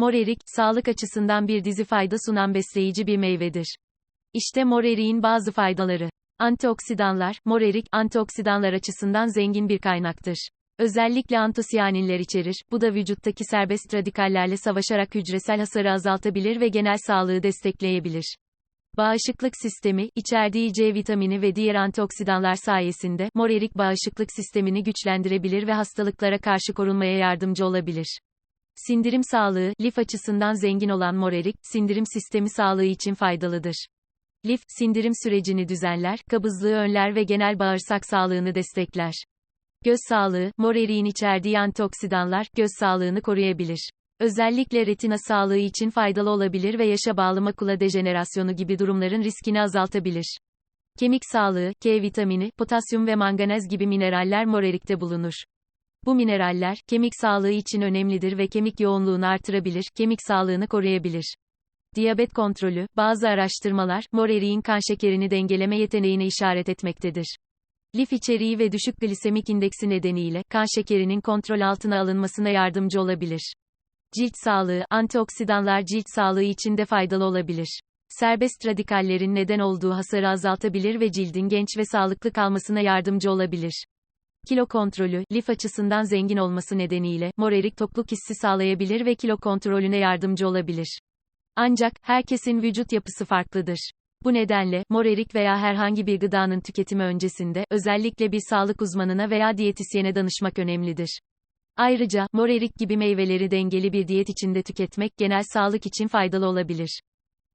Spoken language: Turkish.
Mor erik, sağlık açısından bir dizi fayda sunan besleyici bir meyvedir. İşte mor eriğin bazı faydaları. Antioksidanlar, mor erik, antioksidanlar açısından zengin bir kaynaktır. Özellikle antosiyaninler içerir, bu da vücuttaki serbest radikallerle savaşarak hücresel hasarı azaltabilir ve genel sağlığı destekleyebilir. Bağışıklık sistemi, içerdiği C vitamini ve diğer antioksidanlar sayesinde, mor erik bağışıklık sistemini güçlendirebilir ve hastalıklara karşı korunmaya yardımcı olabilir. Sindirim sağlığı, lif açısından zengin olan mor erik, sindirim sistemi sağlığı için faydalıdır. Lif, sindirim sürecini düzenler, kabızlığı önler ve genel bağırsak sağlığını destekler. Göz sağlığı, mor eriğin içerdiği antioksidanlar, göz sağlığını koruyabilir. Özellikle retina sağlığı için faydalı olabilir ve yaşa bağlı makula dejenerasyonu gibi durumların riskini azaltabilir. Kemik sağlığı, K vitamini, potasyum ve manganez gibi mineraller mor erikte bulunur. Bu mineraller, kemik sağlığı için önemlidir ve kemik yoğunluğunu artırabilir, kemik sağlığını koruyabilir. Diyabet kontrolü, bazı araştırmalar, mor eriğin kan şekerini dengeleme yeteneğine işaret etmektedir. Lif içeriği ve düşük glisemik indeksi nedeniyle, kan şekerinin kontrol altına alınmasına yardımcı olabilir. Cilt sağlığı, antioksidanlar cilt sağlığı için de faydalı olabilir. Serbest radikallerin neden olduğu hasarı azaltabilir ve cildin genç ve sağlıklı kalmasına yardımcı olabilir. Kilo kontrolü, lif açısından zengin olması nedeniyle, mor erik tokluk hissi sağlayabilir ve kilo kontrolüne yardımcı olabilir. Ancak, herkesin vücut yapısı farklıdır. Bu nedenle, mor erik veya herhangi bir gıdanın tüketimi öncesinde, özellikle bir sağlık uzmanına veya diyetisyene danışmak önemlidir. Ayrıca, mor erik gibi meyveleri dengeli bir diyet içinde tüketmek genel sağlık için faydalı olabilir.